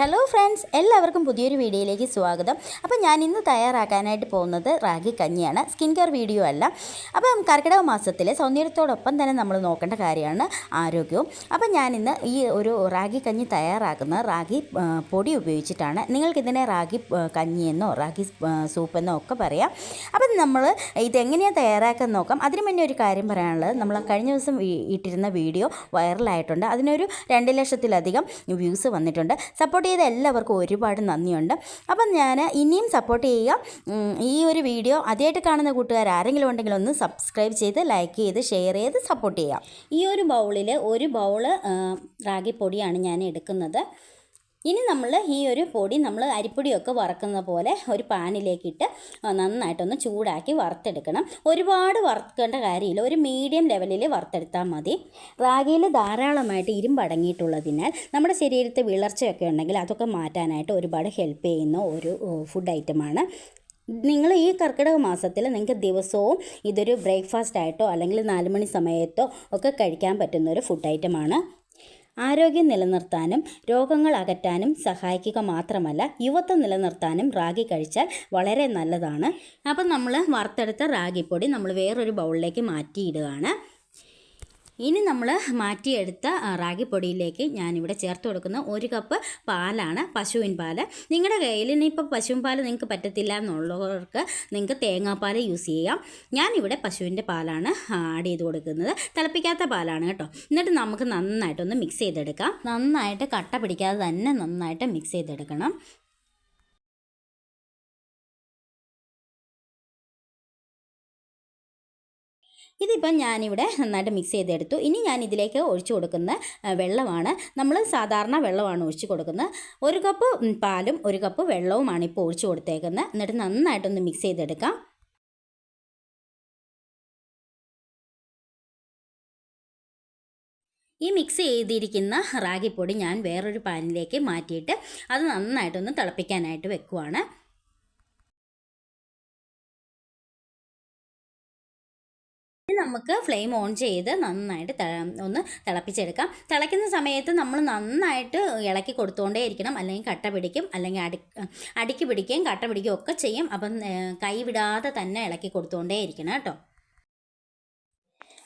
Hello friends എല്ലാവർക്കും പുതിയൊരു വീഡിയോയിലേക്ക് സ്വാഗതം. അപ്പോൾ ഞാൻ ഇന്ന് തയ്യാറാക്കാനായിട്ട് പോകുന്നത് റാഗി കഞ്ഞിയാണ്. സ്കിൻ കെയർ വീഡിയോ അല്ല. അപ്പം കർക്കിടക മാസത്തിലെ സൗന്ദര്യത്തോടൊപ്പം തന്നെ നമ്മൾ നോക്കേണ്ട കാര്യമാണ് ആരോഗ്യവും. അപ്പം ഞാനിന്ന് ഈ ഒരു റാഗി കഞ്ഞി തയ്യാറാക്കുന്ന റാഗി പൊടി ഉപയോഗിച്ചിട്ടാണ്. നിങ്ങൾക്കിതിനെ റാഗി കഞ്ഞിയെന്നോ റാഗി സൂപ്പെന്നോ ഒക്കെ പറയാം. അപ്പം നമ്മൾ ഇതെങ്ങനെയാണ് തയ്യാറാക്കാൻ നോക്കാം. അതിനു മുന്നേ ഒരു കാര്യം പറയാനുള്ളത്. നമ്മൾ കഴിഞ്ഞ ദിവസം ഇട്ടിരുന്ന വീഡിയോ വൈറലായിട്ടുണ്ട്. അതിനൊരു രണ്ട് ലക്ഷത്തിലധികം വ്യൂസ് വന്നിട്ടുണ്ട്. സപ്പോർട്ട് ചെയ്ത എല്ലാവർക്കും ഒരുപാട് നന്ദിയുണ്ട്. അപ്പം ഞാൻ ഇനിയും സപ്പോർട്ട് ചെയ്യുക. ഈ ഒരു വീഡിയോ ആദ്യമായിട്ട് കാണുന്ന കൂട്ടുകാർ ആരെങ്കിലും ഉണ്ടെങ്കിൽ ഒന്ന് സബ്സ്ക്രൈബ് ചെയ്ത് ലൈക്ക് ചെയ്ത് ഷെയർ ചെയ്ത് സപ്പോർട്ട് ചെയ്യുക. ഈ ഒരു ബൗളിൽ ഒരു ബൗൾ റാഗിപ്പൊടിയാണ് ഞാൻ എടുക്കുന്നത്. ഇനി നമ്മൾ ഈ ഒരു പൊടി നമ്മൾ അരിപ്പൊടിയൊക്കെ വറക്കുന്ന പോലെ ഒരു പാനിലേക്കിട്ട് നന്നായിട്ടൊന്ന് ചൂടാക്കി വറുത്തെടുക്കണം. ഒരുപാട് വറുക്കേണ്ട കാര്യമില്ല. ഒരു മീഡിയം ലെവലിൽ വറുത്തെടുത്താൽ മതി. റാഗിയിൽ ധാരാളമായിട്ട് ഇരുമ്പടങ്ങിയിട്ടുള്ളതിനാൽ നമ്മുടെ ശരീരത്തെ വിളർച്ചയൊക്കെ ഉണ്ടെങ്കിൽ അതൊക്കെ മാറ്റാനായിട്ട് ഒരുപാട് ഹെൽപ്പ് ചെയ്യുന്ന ഒരു ഫുഡ് ഐറ്റമാണ് നിങ്ങൾ ഈ കർക്കിടക മാസത്തിൽ നിങ്ങൾക്ക് ദിവസവും ഇതൊരു ബ്രേക്ക്ഫാസ്റ്റ് ആയിട്ടോ അല്ലെങ്കിൽ നാലുമണി സമയത്തോ ഒക്കെ കഴിക്കാൻ പറ്റുന്ന ഒരു ഫുഡ് ഐറ്റമാണ് ആരോഗ്യം നിലനിർത്താനും രോഗങ്ങൾ അകറ്റാനും സഹായിക്കുക മാത്രമല്ല യുവത്വം നിലനിർത്താനും റാഗി കഴിച്ചാൽ വളരെ നല്ലതാണ്. അപ്പം നമ്മൾ വറുത്തെടുത്ത റാഗിപ്പൊടി നമ്മൾ വേറൊരു ബൗളിലേക്ക് മാറ്റിയിടുകയാണ്. ഇനി നമ്മൾ മാറ്റിയെടുത്ത റാഗിപ്പൊടിയിലേക്ക് ഞാനിവിടെ ചേർത്ത് കൊടുക്കുന്ന ഒരു കപ്പ് പാലാണ് പശുവിൻ പാൽ നിങ്ങളുടെ കയ്യിൽ ഇനിയിപ്പോൾ പശുവിൻ പാൽ നിങ്ങൾക്ക് പറ്റത്തില്ല എന്നുള്ളവർക്ക് നിങ്ങൾക്ക് തേങ്ങാപ്പാൽ യൂസ് ചെയ്യാം. ഞാനിവിടെ പശുവിന്റെ പാലാണ് ആഡ് ചെയ്ത് കൊടുക്കുന്നത്. തിളപ്പിക്കാത്ത പാലാണ് കേട്ടോ. എന്നിട്ട് നമുക്ക് നന്നായിട്ടൊന്ന് മിക്സ് ചെയ്തെടുക്കാം. നന്നായിട്ട് കട്ട പിടിക്കാതെ തന്നെ നന്നായിട്ട് മിക്സ് ചെയ്തെടുക്കണം. ഇതിപ്പം ഞാനിവിടെ നന്നായിട്ട് മിക്സ് ചെയ്തെടുത്തു. ഇനി ഞാൻ ഇതിലേക്ക് ഒഴിച്ചു കൊടുക്കുന്ന വെള്ളമാണ്. നമ്മൾ സാധാരണ വെള്ളമാണ് ഒഴിച്ചു കൊടുക്കുന്നത്. ഒരു കപ്പ് പാലും ഒരു കപ്പ് വെള്ളവുമാണ് ഇപ്പോൾ ഒഴിച്ചു കൊടുത്തേക്കുന്നത്. എന്നിട്ട് നന്നായിട്ടൊന്ന് മിക്സ് ചെയ്തെടുക്കാം. ഈ മിക്സ് ചെയ്തിരിക്കുന്ന റാഗിപ്പൊടി ഞാൻ വേറൊരു പാനിലേക്ക് മാറ്റിയിട്ട് അത് നന്നായിട്ടൊന്ന് തിളപ്പിക്കാനായിട്ട് വെക്കുവാണ്. നമുക്ക് ഫ്ലെയിം ഓൺ ചെയ്ത് നന്നായിട്ട് ഒന്ന് തിളപ്പിച്ചെടുക്കാം. തിളയ്ക്കുന്ന സമയത്ത് നമ്മൾ നന്നായിട്ട് ഇളക്കി കൊടുത്തുകൊണ്ടേ ഇരിക്കണം അല്ലെങ്കിൽ കട്ട പിടിക്കും. അല്ലെങ്കിൽ അടി അടിക്ക് പിടിക്കുകയും കട്ട പിടിക്കുകയും ഒക്കെ ചെയ്യും. അപ്പം കൈവിടാതെ തന്നെ ഇളക്കി കൊടുത്തുകൊണ്ടേ ഇരിക്കണം കേട്ടോ.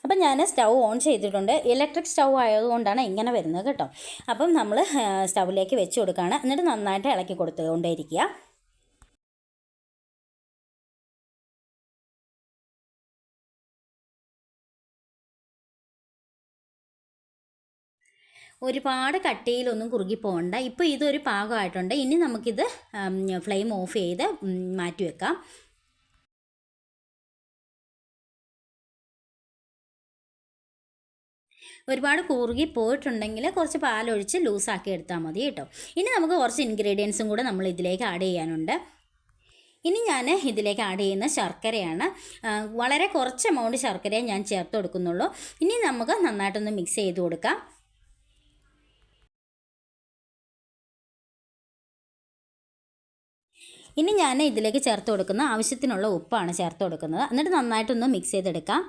അപ്പം ഞാൻ സ്റ്റൗ ഓൺ ചെയ്തിട്ടുണ്ട്. ഇലക്ട്രിക് സ്റ്റൗ ആയതുകൊണ്ടാണ് ഇങ്ങനെ വരുന്നത് കേട്ടോ. അപ്പം നമ്മൾ സ്റ്റൗവിലേക്ക് വെച്ച് കൊടുക്കുകയാണ്. എന്നിട്ട് നന്നായിട്ട് ഇളക്കി കൊടുത്തുകൊണ്ടേ ഇരിക്കുക ഒരുപാട് കട്ടിയിലൊന്നും കുറുകി പോകണ്ട. ഇപ്പോൾ ഇതൊരു പാകമായിട്ടുണ്ട്. ഇനി നമുക്കിത് ഫ്ലെയിം ഓഫ് ചെയ്ത് മാറ്റി വെക്കാം. ഒരുപാട് കൂറുകി പോയിട്ടുണ്ടെങ്കിൽ കുറച്ച് പാലൊഴിച്ച് ലൂസാക്കി എടുത്താൽ മതി കേട്ടോ. ഇനി നമുക്ക് കുറച്ച് ഇൻഗ്രീഡിയൻസും കൂടെ നമ്മൾ ഇതിലേക്ക് ആഡ് ചെയ്യാനുണ്ട്. ഇനി ഞാൻ ഇതിലേക്ക് ആഡ് ചെയ്യുന്ന ശർക്കരയാണ്. വളരെ കുറച്ച് എമൗണ്ട് ശർക്കരയെ ഞാൻ ചേർത്ത് കൊടുക്കുന്നുള്ളൂ. ഇനി നമുക്ക് നന്നായിട്ടൊന്ന് മിക്സ് ചെയ്ത് കൊടുക്കാം. ഇനി ഞാൻ ഇതിലേക്ക് ചേർത്ത് കൊടുക്കുന്ന ആവശ്യത്തിനുള്ള ഉപ്പാണ് ചേർത്ത് കൊടുക്കുന്നത്. എന്നിട്ട് നന്നായിട്ടൊന്ന് മിക്സ് ചെയ്തെടുക്കാം.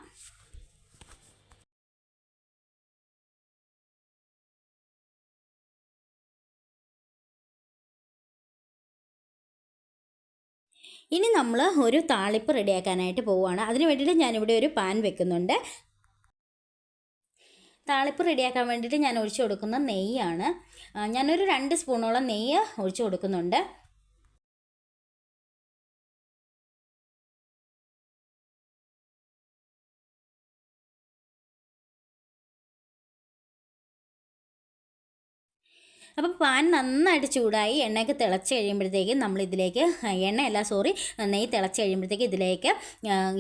ഇനി നമ്മൾ ഒരു താളിപ്പ് റെഡിയാക്കാനായിട്ട് പോവുകയാണ്. അതിന് വേണ്ടിയിട്ട് ഞാനിവിടെ ഒരു പാൻ വെക്കുന്നുണ്ട്. താളിപ്പ് റെഡിയാക്കാൻ വേണ്ടിയിട്ട് ഞാൻ ഒഴിച്ചു കൊടുക്കുന്ന നെയ്യാണ്. ഞാനൊരു രണ്ട് സ്പൂണോളം നെയ്യ് ഒഴിച്ചു കൊടുക്കുന്നുണ്ട്. അപ്പം പാൻ നന്നായിട്ട് ചൂടായി എണ്ണയൊക്കെ തിളച്ച് കഴിയുമ്പോഴത്തേക്കും നമ്മൾ ഇതിലേക്ക് എണ്ണയല്ല സോറി നെയ്യ് തിളച്ച് കഴിയുമ്പോഴത്തേക്ക് ഇതിലേക്ക്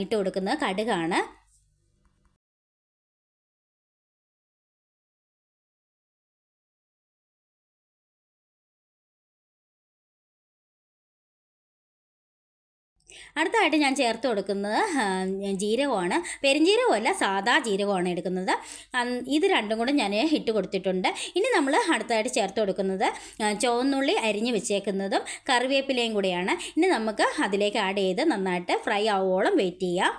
ഇട്ട് കൊടുക്കുന്നത് കടുകാണ്. അടുത്തതായിട്ട് ഞാൻ ചേർത്ത് കൊടുക്കുന്നത് ജീരകമാണ്. പെരുംജീരകമല്ല സാധാ ജീരകമാണ് എടുക്കുന്നത്. ഇത് രണ്ടും കൂടെ ഞാൻ ഇട്ട് കൊടുത്തിട്ടുണ്ട്. ഇനി നമ്മൾ അടുത്തതായിട്ട് ചേർത്ത് കൊടുക്കുന്നത് ചുവന്നുള്ളി അരിഞ്ഞ് വെച്ചേക്കുന്നതും കറിവേപ്പിലയും കൂടെയാണ്. ഇനി നമുക്ക് അതിലേക്ക് ആഡ് ചെയ്ത് നന്നായിട്ട് ഫ്രൈ ആവോളം വെയിറ്റ് ചെയ്യാം.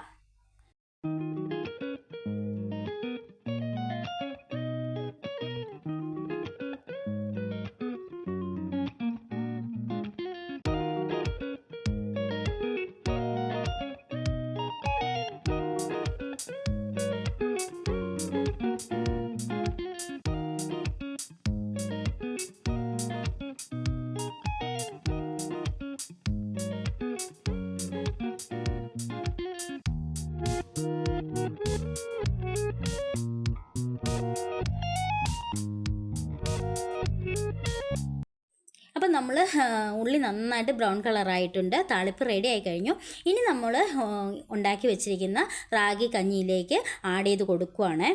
ഉള്ളി നന്നായിട്ട് ബ്രൗൺ കളറായിട്ടുണ്ട്. താളിപ്പ് റെഡി ആയി കഴിഞ്ഞു. ഇനി നമ്മൾ ഉണ്ടാക്കി വെച്ചിരിക്കുന്ന റാഗി കഞ്ഞിയിലേക്ക് ആഡ് ചെയ്ത് കൊടുക്കുവാണ്.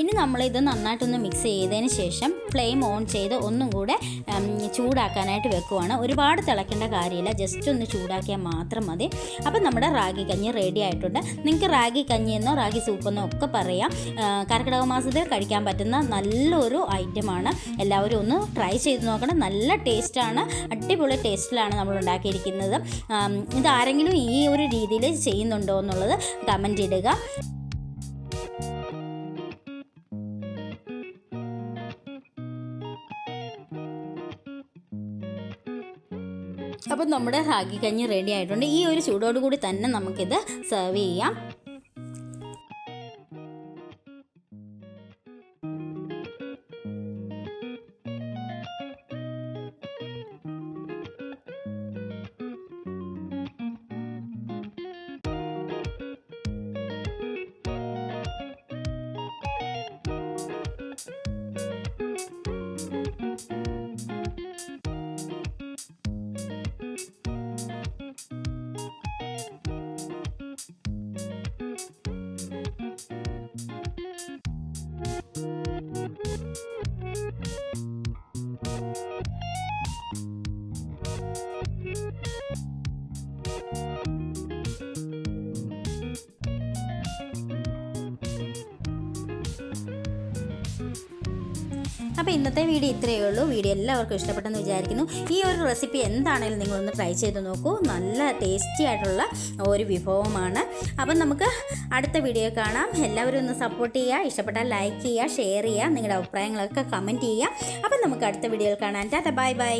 ഇനി നമ്മളിത് നന്നായിട്ടൊന്ന് മിക്സ് ചെയ്തതിന് ശേഷം ഫ്ലെയിം ഓൺ ചെയ്ത് ഒന്നും കൂടെ ചൂടാക്കാനായിട്ട് വെക്കുവാണ്. ഒരുപാട് തിളക്കേണ്ട കാര്യമില്ല. ജസ്റ്റ് ഒന്ന് ചൂടാക്കിയാൽ മാത്രം മതി. അപ്പം നമ്മുടെ റാഗി കഞ്ഞി റെഡി ആയിട്ടുണ്ട്. നിങ്ങൾക്ക് റാഗി കഞ്ഞി എന്നോ റാഗി സൂപ്പെന്നോ ഒക്കെ പറയാം. കർക്കിടക മാസത്തിൽ കഴിക്കാൻ പറ്റുന്ന നല്ലൊരു ഐറ്റമാണ് എല്ലാവരും ഒന്ന് ട്രൈ ചെയ്ത് നോക്കണം. നല്ല ടേസ്റ്റാണ് അടിപൊളി ടേസ്റ്റിലാണ് നമ്മൾ ഉണ്ടാക്കിയിരിക്കുന്നത്. ഇത് ആരെങ്കിലും ഈ ഒരു രീതിയിൽ ചെയ്യുന്നുണ്ടോ എന്നുള്ളത് കമന്റ് ഇടുക. അപ്പം നമ്മുടെ റാഗി കഞ്ഞി റെഡി ആയിട്ടുണ്ട്. ഈ ഒരു ചൂടോടുകൂടി തന്നെ നമുക്കിത് സെർവ് ചെയ്യാം. അപ്പോൾ ഇന്നത്തെ വീഡിയോ ഇത്രയേ ഉള്ളൂ. വീഡിയോ എല്ലാവർക്കും ഇഷ്ടപ്പെട്ടെന്ന് വിചാരിക്കുന്നു. ഈ ഒരു റെസിപ്പി എന്താണെങ്കിലും നിങ്ങളൊന്ന് ട്രൈ ചെയ്ത് നോക്കൂ. നല്ല ടേസ്റ്റി ആയിട്ടുള്ള ഒരു വിഭവമാണ്. അപ്പം നമുക്ക് അടുത്ത വീഡിയോ കാണാം. എല്ലാവരും ഒന്ന് സപ്പോർട്ട് ചെയ്യുക. ഇഷ്ടപ്പെട്ടാൽ ലൈക്ക് ചെയ്യുക ഷെയർ ചെയ്യുക. നിങ്ങളുടെ അഭിപ്രായങ്ങളൊക്കെ കമന്റ് ചെയ്യുക. അപ്പം നമുക്ക് അടുത്ത വീഡിയോയിൽ കാണാൻ ടാറ്റ ബൈ ബൈ